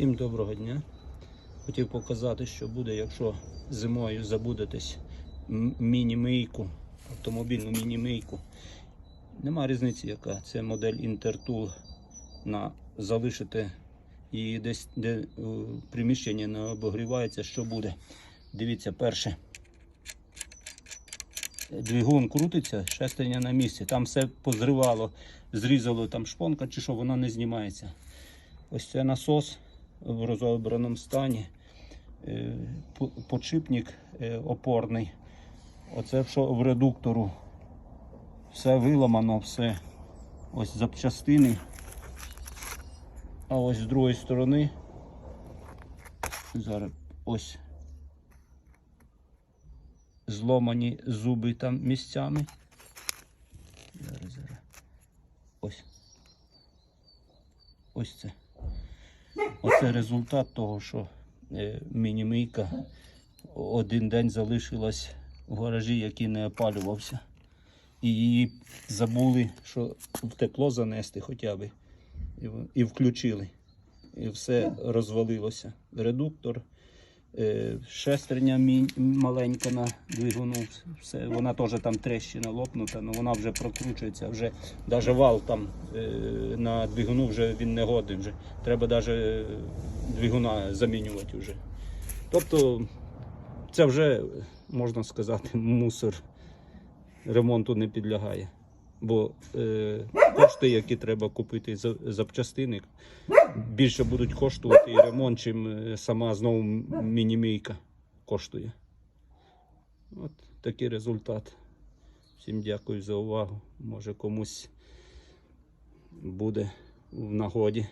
Всім доброго дня. Хотів показати, що буде, якщо зимою забудетесь міні-мийку, автомобільну міні-мийку. Нема різниці, яка. Це модель Intertool. На залишите її десь, де приміщення не обогрівається, що буде. Дивіться, перше. Двигун крутиться, шестерня на місці. Там все позривало, зрізало там шпонка чи що, вона не знімається. Ось це насос в розобраному стані. Е, Подшипник е, опорний. Оце що в редуктору. Все виламано, все. Ось запчастини. А ось з другої сторони. Зараз ось зломані зуби там місцями. Зараз, зараз. Ось. Ось це. Оце результат того, що мінімийка один день залишилась в гаражі, який не опалювався. І її забули, що в тепло занести хоча б. І, включили. І все розвалилося. Редуктор, е, шестерня мінь- маленька на двигуну. Все, вона теж там трещина лопнута, але вона вже прокручується, вже навіть вал там е, на двигуну вже він не годний. Вже. Треба навіть двигуна замінювати вже. Тобто це вже, можна сказати, мусор ремонту не підлягає. Бо е, кошти, які треба купити за запчастини, більше будуть коштувати ремонт, чим е, сама знову мінімійка коштує. От такий результат. Всім дякую за увагу. Може комусь буде в нагоді.